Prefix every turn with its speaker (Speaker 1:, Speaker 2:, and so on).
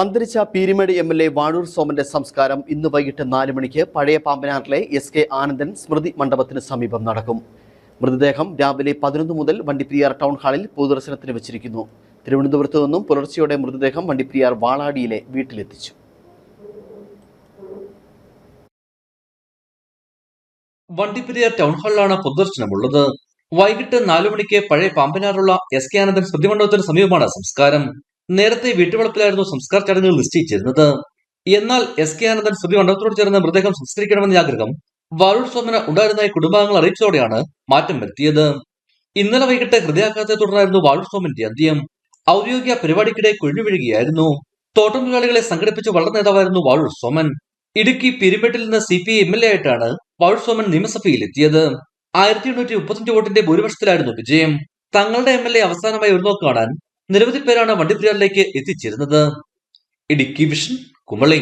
Speaker 1: അന്തരിച്ച Peermade M L A Vazhoor സോമന്റെ സംസ്കാരം ഇന്ന് വൈകിട്ട് നാല് മണിക്ക് പഴയ പാമ്പനാറിലെ എസ് കെ ആനന്ദൻ സ്മൃതി മണ്ഡപത്തിന് സമീപം നടക്കും. മൃതദേഹം രാവിലെ പതിനൊന്ന് മുതൽ വണ്ടിപ്രിയാർ ടൗൺ ഹാളിൽ പൊതുദർശനത്തിന് വെച്ചിരിക്കുന്നു. തിരുവനന്തപുരത്തു നിന്നും പുലർച്ചെയോടെ മൃതദേഹം വണ്ടിപ്രിയാർ വാളാടിയിലെ വീട്ടിലെത്തിച്ചു.
Speaker 2: വണ്ടിപ്പെരിയാർ ടൗൺ ഹാളിലാണ് പൊതുദർശനമുള്ളത്. വൈകിട്ട് നാലു മണിക്ക് പഴയ പാമ്പനാറുള്ള എസ് കെ ആനന്ദൻ സ്മൃതി മണ്ഡപത്തിന് സമീപമാണ് സംസ്കാരം. നേരത്തെ വീട്ടുവളപ്പിലായിരുന്നു സംസ്കാര ചടങ്ങുകൾ നിശ്ചയിച്ചിരുന്നത്. എന്നാൽ എസ് കെ ആനന്ദൻ സ്മൃതി മണ്ഡലത്തോട് ചേർന്ന് മൃതദേഹം സംസ്കരിക്കണമെന്ന ആഗ്രഹം വാഴൂർ സോമന ഉണ്ടായിരുന്നതായി കുടുംബാംഗങ്ങൾ അറിയിച്ചതോടെയാണ് മാറ്റം വരുത്തിയത്. ഇന്നലെ വൈകിട്ട് ഹൃദയാഘാതത്തെ തുടർന്നായിരുന്നു വാഴൂർ സോമന്റെ അന്ത്യം. ഔദ്യോഗിക പരിപാടിക്കിടെ കൊഴിഞ്ഞു വീഴുകയായിരുന്നു. തോട്ടം തൊഴിലാളികളെ സംഘടിപ്പിച്ച വളരെ നേതാവായിരുന്നു വാഴൂർ സോമൻ ഇടുക്കി പെരുമ്പെട്ടിൽ നിന്ന് C P M L A ആയിട്ടാണ് വാഴൂർ സോമൻ നിയമസഭയിൽ എത്തിയത് ആയിരത്തി എണ്ണൂറ്റി മുപ്പത്തഞ്ച് വോട്ടിന്റെ ഭൂരിപക്ഷത്തിലായിരുന്നു വിജയം. തങ്ങളുടെ എം എൽ എ അവസാനമായി ഒരു നോക്ക് കാണാൻ നിരവധി പേരാണ് വണ്ടിപ്പെരിയാറിലേക്ക് എത്തിച്ചേരുന്നത്. ഇടുക്കി വിഷൻ കുമളി.